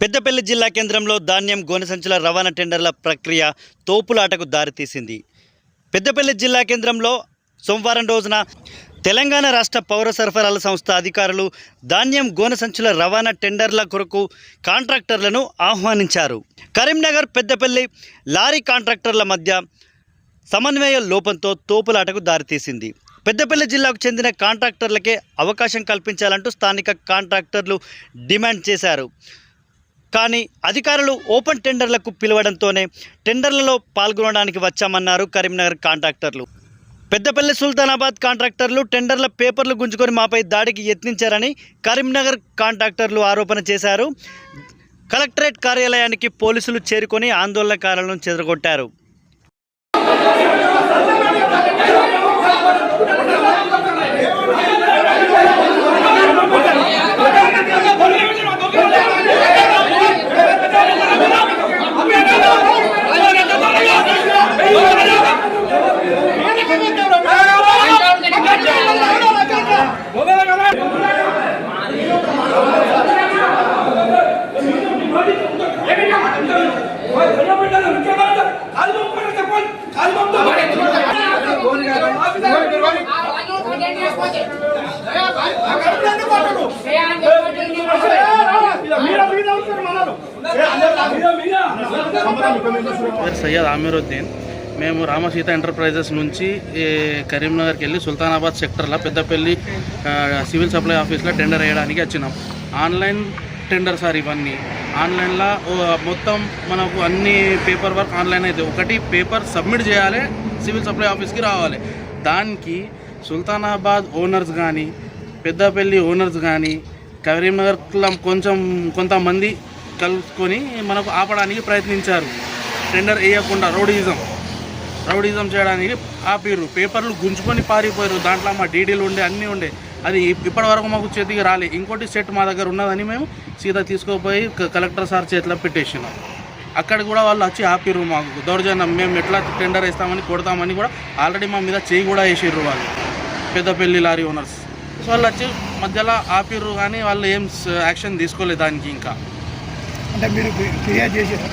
పెద్దపల్లి జిల్లా కేంద్రంలో ధాన్యం గోనె సంచుల రవాణా టెండర్ల ప్రక్రియ తోపులాటకు దారితీసింది. పెద్దపల్లి జిల్లా కేంద్రంలో సోమవారం రోజున తెలంగాణ రాష్ట్ర పౌర సరఫరాల సంస్థ అధికారులు ధాన్యం గోనె సంచుల రవాణా టెండర్ల కొరకు కాంట్రాక్టర్లను ఆహ్వానించారు. కరీంనగర్ పెద్దపల్లి లారీ కాంట్రాక్టర్ల మధ్య సమన్వయ లోపంతో తోపులాటకు దారితీసింది. పెద్దపల్లి జిల్లాకు చెందిన కాంట్రాక్టర్లకే అవకాశం కల్పించాలంటూ స్థానిక కాంట్రాక్టర్లు డిమాండ్ చేశారు. కానీ అధికారులు ఓపెన్ టెండర్లకు పిలవడంతోనే టెండర్లలో పాల్గొనడానికి వచ్చామన్నారు కరీంనగర్ కాంట్రాక్టర్లు. పెద్దపల్లి సుల్తానాబాద్ కాంట్రాక్టర్లు టెండర్ల పేపర్లు గుంజుకొని మాపై దాడికి యత్నించారని కరీంనగర్ కాంట్రాక్టర్లు ఆరోపణ చేశారు. కలెక్టరేట్ కార్యాలయానికి పోలీసులు చేరుకొని ఆందోళనకారులను చెదరగొట్టారు. సయ్యద్ ఆమీరుద్దీన్ మేము రామసీత ఎంటర్ప్రైజెస్ నుంచి కరీంనగర్కి వెళ్ళి సుల్తానాబాద్ సెక్టర్లో పెద్దపల్లి సివిల్ సప్లై ఆఫీస్లో టెండర్ వేయడానికి వచ్చినాం. ఆన్లైన్ టెండర్ సార్ ఇవన్నీ. ఆన్లైన్లో మొత్తం మనకు అన్ని పేపర్ వర్క్ ఆన్లైన్ అయితే. ఒకటి పేపర్ సబ్మిట్ చేయాలి సివిల్ సప్లై ఆఫీస్కి రావాలి. దానికి సుల్తానాబాద్ ఓనర్స్ కానీ పెద్దపల్లి ఓనర్స్ కానీ కరీంనగర్లో కొంచెం కొంతమంది కలుసుకొని మనకు ఆపడానికి ప్రయత్నించారు. టెండర్ వేయకుండా రౌడీజం. రౌడీజం చేయడానికి ఆపిర్రు. పేపర్లు గుంజుకొని పారిపోయారు దాంట్లో మా డీడీలు ఉండే అన్నీ ఉండే. అది ఇప్పటివరకు మాకు చేతికి రాలే. ఇంకోటి సెట్ మా దగ్గర ఉన్నదని మేము సీదా తీసుకుపోయి క- కలెక్టర్ సార్ చేతిలో పెట్టేసినాం. అక్కడ కూడా వాళ్ళు వచ్చి ఆపిర్రు మాకు. దౌర్జన్యం. మేము ఎట్లా టెండర్ వేస్తామని కొడతామని కూడా ఆల్రెడీ మా మీద చేయి కూడా వేసిర్రు వాళ్ళు. పెద్దపల్లి లారీ ఓనర్స్ సో వాళ్ళు వచ్చి మధ్యలో ఆపిర్రు కానీ వాళ్ళు ఏం యాక్షన్ తీసుకోలేదు దానికి ఇంకా. అంటే మీరు ఫిర్యాదు చేసారు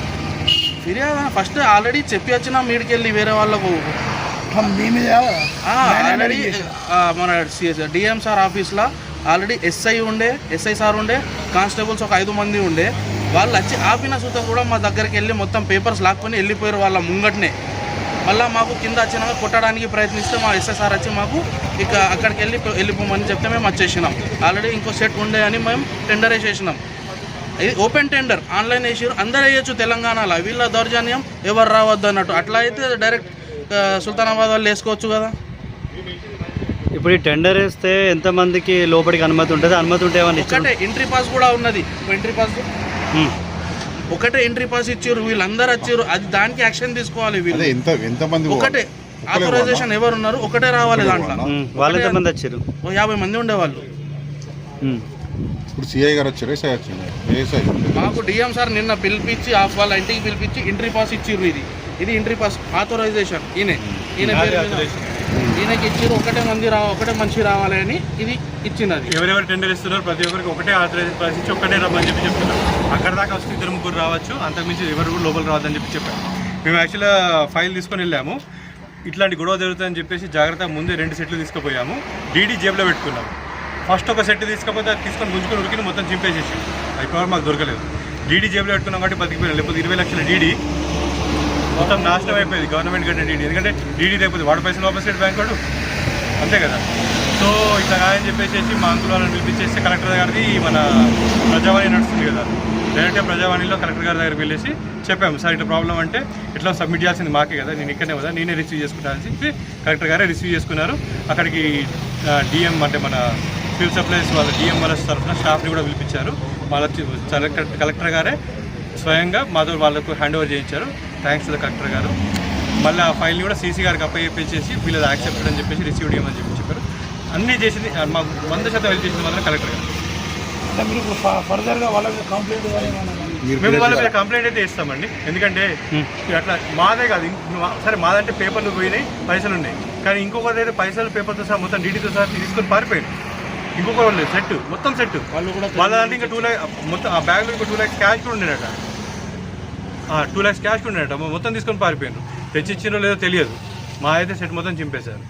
ఫిర్యాదు ఫస్ట్ ఆల్రెడీ చెప్పి వచ్చినాం మీడికి వెళ్ళి వేరే వాళ్ళకు. ఆల్రెడీ మన డిఎం సార్ ఆఫీస్లో ఆల్రెడీ ఎస్ఐ ఉండే ఎస్ఐ సార్ ఉండే కానిస్టేబుల్స్ ఒక ఐదు మంది ఉండే. వాళ్ళు వచ్చి ఆపిన సుత కూడా మా దగ్గరికి వెళ్ళి మొత్తం పేపర్స్ లాక్కొని వెళ్ళిపోయారు వాళ్ళ ముంగట్నే. మళ్ళీ మాకు కింద వచ్చినాక కొట్టడానికి ప్రయత్నిస్తే మా ఎస్ఐ సార్ వచ్చి మాకు ఇక అక్కడికి వెళ్ళి వెళ్ళిపోమని చెప్తే మేము వచ్చేసినాం. ఆల్రెడీ ఇంకో సెట్ ఉండే అని మేము టెండర్ వేసేసినాం. ఇది ఓపెన్ టెండర్ ఆన్లైన్ వేసారు అందరు వేయచ్చు తెలంగాణలో. వీళ్ళ దౌర్జన్యం ఎవరు రావద్దు అన్నట్టు. అట్లా అయితే డైరెక్ట్ సుల్తానాబాద్ వాళ్ళు వేసుకోవచ్చు కదా. ఇప్పుడు ఈ టెండర్ వేస్తే ఎంతమందికి లోపలికి అనుమతి ఉంటుంది? అనుమతి ఉంటే ఎంట్రీ పాస్ కూడా ఉన్నది. ఎంట్రీ పాస్ ఒకటే ఎంట్రీ పాస్ ఇచ్చారు వీళ్ళందరూ వచ్చారు అది దానికి యాక్షన్ తీసుకోవాలి వీళ్ళు. ఎంత ఎంతమంది ఒకటే ఆథరైజేషన్ ఎవరు ఉన్నారు ఒకటే రావాలి దాంట్లో. వాళ్ళా? ఎంతమంది వచ్చారు ఓ యాభై మంది ఉండేవాళ్ళు. ఇప్పుడు సిఐ గారు వచ్చారు? ఏఎస్ఐ మాకు డిఎం సార్ నిన్న పిలిపించి ఆ వాళ్ళ ఇంటికి పిలిపించి ఎంట్రీ పాస్ ఇచ్చిర్రు ఇది. ఇది ఎంట్రీ పాస్ ఆథరైజేషన్ ఈయన. ఈయన. ఈయనకి ఇచ్చిర్రు ఒకటే మంది రా ఒకటే మనిషి రావాలి అని ఇది ఇచ్చినది. ఎవరెవరు టెండర్ ఇస్తున్నారు ప్రతి ఒక్కరికి ఒకటే ఆథరైజ్ పాస్ ఇచ్చి ఒక్కటే రమ్మని చెప్పి చెప్తున్నారు అక్కడ దాకా వస్తే ఇద్దరు ముగ్గురు రావచ్చు అంతకుమించి ఎవరు కూడా లోపల రావద్దని చెప్పి చెప్పారు. మేము యాక్చువల్గా ఫైల్ తీసుకొని వెళ్ళాము. ఇట్లాంటి గొడవ జరుగుతుందని చెప్పేసి జాగ్రత్తగా ముందే రెండు సెట్లు తీసుకుపోయాము. డీడీ జేబులో పెట్టుకున్నాము ఫస్ట్ ఒక సెట్ తీసుకపోతే అది తీసుకొని గుంజుకొని ఉరికిని మొత్తం చింపేసేసి అయిపోయి మాకు దొరకలేదు. డీడీ జేబులో పెట్టుకున్నాం కాబట్టి బతికిపోయినాం. లేకపోతే ఇరవై లక్షల డీడీ మొత్తం నాశనం అయిపోయింది గవర్నమెంట్ కట్టిన డీడీ ఎందుకంటే డీడీ లేకపోతే వాడు పైసలు వాపస్ స్టేట్ బ్యాంక్ వాడు. అంతే కదా. సో ఇట్లా కాదని చెప్పేసి మా అంకుల్ వాళ్ళని పిలిపించేసి కలెక్టర్ గారిది మన ప్రజావాణి నడుస్తుంది కదా. డైరెక్ట్గా ప్రజావాణిలో కలెక్టర్ గారి దగ్గరికి వెళ్ళేసి చెప్పాము సార్ ఇట్లా ప్రాబ్లం అంటే ఇట్లా సబ్మిట్ చేయాల్సింది మాకే కదా. నేను ఇక్కడనే కదా. నేనే రిసీవ్ చేసుకుంటానని చెప్పి కలెక్టర్ గారే రిసీవ్ చేసుకున్నారు. అక్కడికి డిఎం అంటే మన సివిల్ సప్లైస్ వాళ్ళ డిఎం వాళ్ళ తరఫున స్టాఫ్ని కూడా పిలిపించారు. వాళ్ళ కలెక్టర్ కలెక్టర్ గారే స్వయంగా మాతో వాళ్ళకు హ్యాండ్ ఓవర్ చేయించారు. థ్యాంక్స్ ద కలెక్టర్ గారు. మళ్ళీ ఆ ఫైల్ని కూడా సీసీ గారికి అప్పచెప్పేసి వీళ్ళది యాక్సెప్టెడ్ అని చెప్పేసి రిసీవ్ చేయమని చెప్పి చెప్పారు. అన్నీ చేసింది మాకు వంద శాతం హెల్ప్ చేసింది మాత్రం కలెక్టర్ గారు. వాళ్ళ మేము వాళ్ళ మీద కంప్లైంట్ అయితే ఇస్తామండి. ఎందుకంటే అట్లా మాదే కాదు సరే మాదంటే పేపర్లు పోయినాయి పైసలు ఉన్నాయి. కానీ ఇంకొకటి అయితే పైసలు పేపర్తో సహా మొత్తం డీడీతో సహా తీసుకొని పారిపోయింది ఇంకొక వాళ్ళు సెట్ మొత్తం సెట్ వాళ్ళు కూడా వాళ్ళ దాంట్లో ఇంకా టూ ల్యాక్ మొత్తం ఆ బ్యాగ్లో ఇంకా టూ ల్యాక్స్ క్యాష్ కూడా ఉండేనట టూ ల్యాక్స్ క్యాష్ ఉండేట మొత్తం తీసుకొని పారిపోయాను తెచ్చిచ్చినో లేదో తెలియదు. మా అయితే సెట్ మొత్తం చింపేశారు.